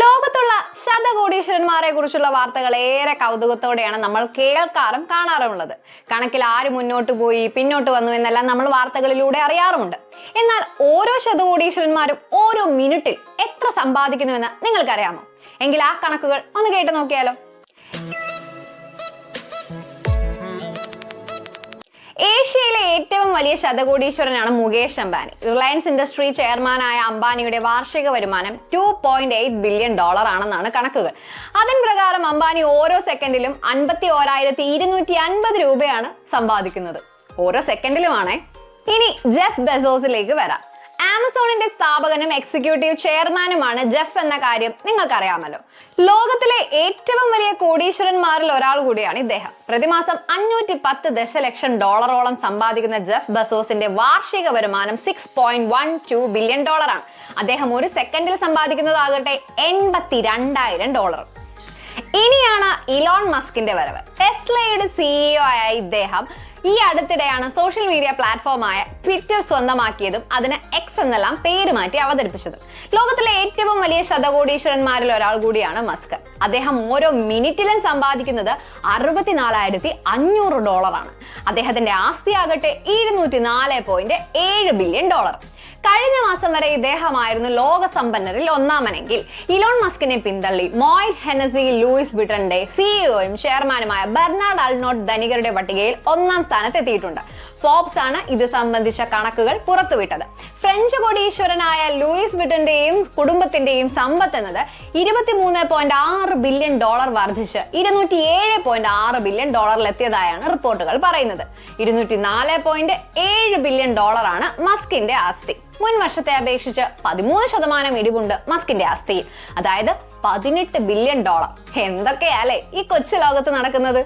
ലോകത്തുള്ള ശതകോടീശ്വരന്മാരെ കുറിച്ചുള്ള വാർത്തകൾ ഏറെ കൗതുകത്തോടെയാണ് നമ്മൾ കേൾക്കാറും കാണാറുമുള്ളത്. കണക്കിൽ ആര് മുന്നോട്ട് പോയി പിന്നോട്ട് വന്നു എന്നെല്ലാം നമ്മൾ വാർത്തകളിലൂടെ അറിയാറുമുണ്ട്. എന്നാൽ ഓരോ ശതകോടീശ്വരന്മാരും ഓരോ മിനിറ്റിൽ എത്ര സമ്പാദിക്കുന്നുവെന്ന് നിങ്ങൾക്കറിയാമോ? എങ്കിൽ ആ കണക്കുകൾ ഒന്ന് കേട്ടു നോക്കിയാലോ? ഏഷ്യയിലെ ഏറ്റവും വലിയ ശതകോടീശ്വരനാണ് മുകേഷ് അംബാനി. റിലയൻസ് ഇൻഡസ്ട്രി ചെയർമാനായ അംബാനിയുടെ വാർഷിക വരുമാനം two point eight billion dollar ആണെന്നാണ് കണക്കുകൾ. അതിൻ പ്രകാരം അംബാനി ഓരോ സെക്കൻഡിലും അൻപത്തി ഓരായിരത്തി ഇരുന്നൂറ്റി അൻപത് രൂപയാണ് സമ്പാദിക്കുന്നത്. ഓരോ സെക്കൻഡിലുമാണേ. ഇനി ജെഫ് ബെസോസിലേക്ക് വരാം. ആമസോണിന്റെ സ്ഥാപകനും എക്സിക്യൂട്ടീവ് ചെയർമാനുമാണ് ജെഫ് എന്ന കാര്യം നിങ്ങൾക്കറിയാമല്ലോ. ലോകത്തിലെ ഏറ്റവും വലിയ കോടീശ്വരന്മാരിൽ ഒരാൾ കൂടിയാണ് ഇദ്ദേഹം. പ്രതിമാസം അഞ്ഞൂറ്റി പത്ത് ദശലക്ഷം ഡോളറോളം സമ്പാദിക്കുന്ന ജെഫ് ബസോസിന്റെ വാർഷിക വരുമാനം six point one two billion ഡോളറാണ് അദ്ദേഹം ഒരു സെക്കൻഡിൽ സമ്പാദിക്കുന്നതാകട്ടെ എൺപത്തി രണ്ടായിരം ഡോളർ. ഇനിയാണ് ഇലോൺ മസ്കിന്റെ വരവ്. ടെസ്ലയുടെ സിഇഒ ആയ ഇദ്ദേഹം ഈ അടുത്തിടെയാണ് സോഷ്യൽ മീഡിയ പ്ലാറ്റ്ഫോമായ ട്വിറ്റർ സ്വന്തമാക്കിയതും അതിന് എക്സ് എന്നെല്ലാം പേര് മാറ്റി അവതരിപ്പിച്ചതും. ലോകത്തിലെ ഏറ്റവും വലിയ ശതകോടീശ്വരന്മാരിൽ ഒരാൾ കൂടിയാണ് മസ്ക് അദ്ദേഹം ഓരോ മിനിറ്റിലും സമ്പാദിക്കുന്നത് അറുപത്തിനാലായിരത്തി അഞ്ഞൂറ് ഡോളറാണ് അദ്ദേഹത്തിന്റെ ആസ്തി ആകട്ടെ ഇരുന്നൂറ്റി നാല് പോയിന്റ് ഏഴ് ബില്യൺ ഡോളർ കഴിഞ്ഞ മാസം വരെ ഇദ്ദേഹമായിരുന്നു ലോക സമ്പന്നരിൽ ഒന്നാമനെങ്കിൽ. ഇലോൺ മസ്കിനെ പിന്തള്ളി. മോയിൽ ഹെനസി ലൂയിസ് ബിട്ടന്റെ സിഇഒയും ചെയർമാനുമായ ബെർണാഡ് അൾനോട്ട് ധനികരുടെ പട്ടികയിൽ ഒന്നാം സ്ഥാനത്ത് എത്തിയിട്ടുണ്ട്. ഫോബ്സ് ആണ് ഇത് സംബന്ധിച്ച കണക്കുകൾ പുറത്തുവിട്ടത്. ഫ്രഞ്ച് കോടീശ്വരനായ ലൂയിസ് ബിട്ടന്റെയും കുടുംബത്തിന്റെയും സമ്പത്ത് എന്നത് ഇരുപത്തിമൂന്ന് പോയിന്റ് ആറ് ബില്യൺ ഡോളർ വർദ്ധിച്ച് ഇരുന്നൂറ്റി ഏഴ് പോയിന്റ് ആറ് ബില്യൺ ഡോളറിലെത്തിയതായാണ് റിപ്പോർട്ടുകൾ പറയുന്നത്. ഇരുന്നൂറ്റി നാല് പോയിന്റ് ഏഴ് ബില്യൺ ഡോളറാണ് മസ്കിന്റെ ആസ്തി. മുൻ വർഷത്തെ അപേക്ഷിച്ച് പതിമൂന്ന് ശതമാനം ഇടിവുണ്ട് മസ്കിന്റെ ആസ്തിയിൽ അതായത് പതിനെട്ട് ബില്യൺ ഡോളർ എന്തൊക്കെയാലേ ഈ കൊച്ചു ലോകത്ത് നടക്കുന്നത്?